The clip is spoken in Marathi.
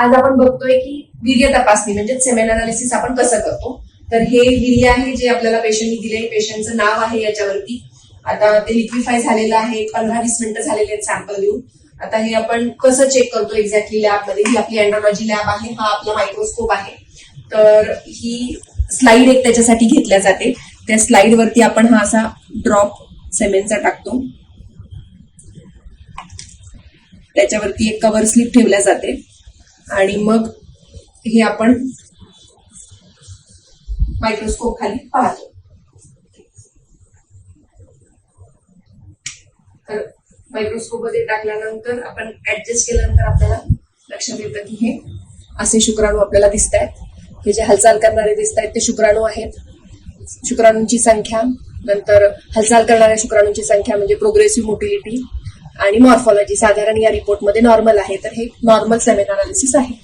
आज आपण बघतोय की वीर्य तपासणी म्हणजे सेमेन अनालिसिस आपण कसं करतो? तर हे वीर्य आहे जे आपल्याला पेशंटनी दिले पेशंटचं नाव आहे याच्यावरती. आता ते लिक्विफाय झालेलं आहे पंधरा वीस मिनिटं झालेले आहेत सॅम्पल देऊन. आता हे आपण कसं चेक करतो एक्झॅक्टली लॅबमध्ये ही आपली अँड्रॉलॉजी लॅब आहे हा आपला मायक्रोस्कोप आहे. तर ही स्लाइड एक त्याच्यासाठी घेतल्या जाते. त्या स्लाइड वरती आपण हा असा ड्रॉप सेमेनचा टाकतो. त्याच्यावरती एक कव्हर स्लिप ठेवल्या जाते. आणि मग हे आपण मायक्रोस्कोप खाली पाहतो. तर मायक्रोस्कोपमध्ये टाकल्यानंतर आपण ऍडजस्ट केल्यानंतर आपल्याला लक्षात येतं की हे असे शुक्राणू आपल्याला दिसत आहेत हे जे हालचाल करणारे दिसत आहेत ते शुक्राणू आहेत. शुक्राणूंची संख्या नंतर हालचाल करणाऱ्या शुक्राणूंची संख्या म्हणजे प्रोग्रेसिव्ह मोटिलिटी आणि मॉर्फॉलॉजी साधारण या रिपोर्टमध्ये नॉर्मल आहे. तर हे नॉर्मल सेमेन अनालिसिस आहे.